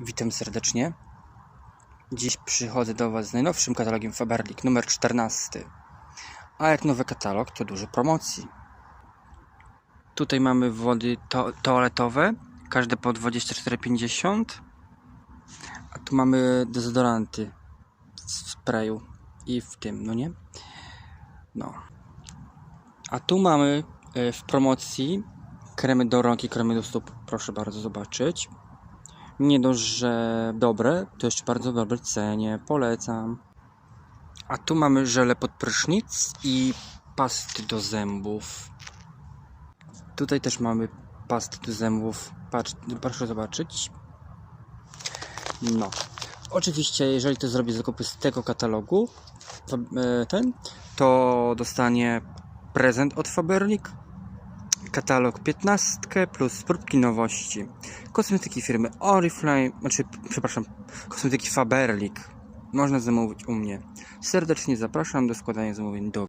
Witam serdecznie. Dziś przychodzę do Was z najnowszym katalogiem Faberlic numer 14. A jak nowy katalog, to dużo promocji. Tutaj mamy wody to toaletowe, każde po 24,50. A tu mamy dezodoranty w sprayu i w tym, no nie? No. A tu mamy e, w promocji kremy do rąk i kremy do stóp. Proszę bardzo zobaczyć. Nie dość, że dobre, to jeszcze bardzo dobre cenie. Polecam. A tu mamy żele pod prysznic i pasty do zębów. Tutaj też mamy pasty do zębów. Patrz, proszę zobaczyć. No. Oczywiście, jeżeli to zrobi zakupy z tego katalogu, to, e, ten, to dostanie prezent od Faberlic katalog 15 plus próbki nowości. Kosmetyki firmy Oriflame, znaczy, przepraszam, kosmetyki Faberlic. Można zamówić u mnie. Serdecznie zapraszam do składania zamówień do